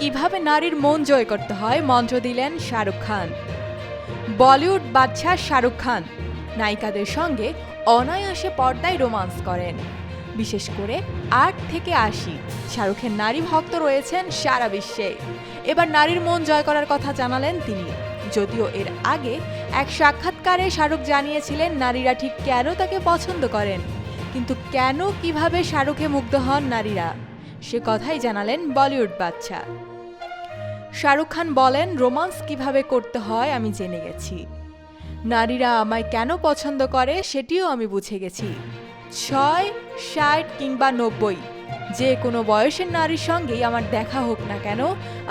কীভাবে নারীর মন জয় করতে হয়, মন্ত্র দিলেন শাহরুখ খান। বলিউড বাদশাহ শাহরুখ খান নায়িকাদের সঙ্গে অনায়াসে পর্দায় রোমান্স করেন। বিশেষ করে আট থেকে আশি, শাহরুখের নারী ভক্ত রয়েছেন সারা বিশ্বে। এবার নারীর মন জয় করার কথা জানালেন তিনি। যদিও এর আগে এক সাক্ষাৎকারে শাহরুখ জানিয়েছিলেন নারীরা ঠিক কেন তাকে পছন্দ করেন, কিন্তু কেন কীভাবে শাহরুখে মুগ্ধ হন নারীরা। সে কথাই জানালেন বলিউড বাচ্চা। শাহরুখ খান বলেন, রোমান্স কীভাবে করতে হয় আমি জেনে গেছি। নারীরা আমায় কেন পছন্দ করে সেটিও আমি বুঝে গেছি। ছয়, ষাট কিংবা নব্বই, যে কোনো বয়সের নারীর সঙ্গেই আমার দেখা হোক না কেন,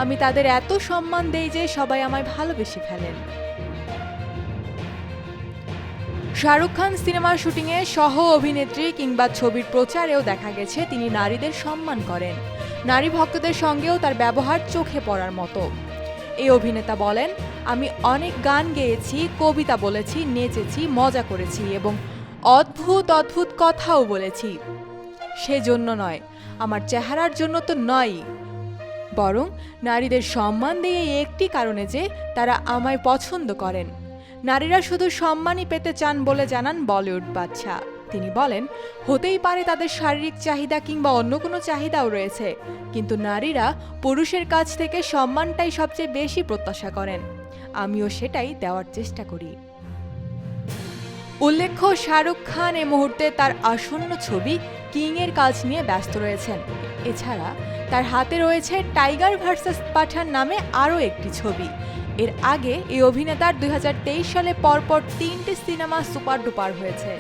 আমি তাদের এত সম্মান দেই যে সবাই আমায় ভালোবেসে ফেলেন। শাহরুখ খান সিনেমার শুটিংয়ে সহ অভিনেত্রী কিংবা ছবির প্রচারেও দেখা গেছে, তিনি নারীদের সম্মান করেন। নারী ভক্তদের সঙ্গেও তার ব্যবহার চোখে পড়ার মতো। এই অভিনেতা বলেন, আমি অনেক গান গেয়েছি, কবিতা বলেছি, নেচেছি, মজা করেছি এবং অদ্ভুত অদ্ভুত কথাও বলেছি। সেজন্য নয়, আমার চেহারার জন্য তো নয়ই। বরং নারীদের সম্মান দিয়ে একটি কারণে যে তারা আমায় পছন্দ করেন। নারীরা শুধু সম্মানই পেতে চান বলে জানান বলিউড বাদশা। তিনি বলেন, হতেই পারে তাদের শারীরিক চাহিদা কিংবা অন্য কোনো চাহিদাও রয়েছে, কিন্তু নারীরা পুরুষের কাছ থেকে সম্মানটাই সবচেয়ে বেশি প্রত্যাশা করেন। আমিও সেটাই দেওয়ার চেষ্টা করি। উল্লেখ্য, শাহরুখ খান এ মুহূর্তে তার আসন্ন ছবি কিং এর কাজ নিয়ে ব্যস্ত রয়েছেন। এছাড়া তার হাতে রয়েছে টাইগার ভার্সেস পাঠান নামে আরও একটি ছবি। এর আগে এই অভিনেতার দুই হাজার তেইশ সালে পরপর তিনটি সিনেমা সুপার ডুপার হয়েছে।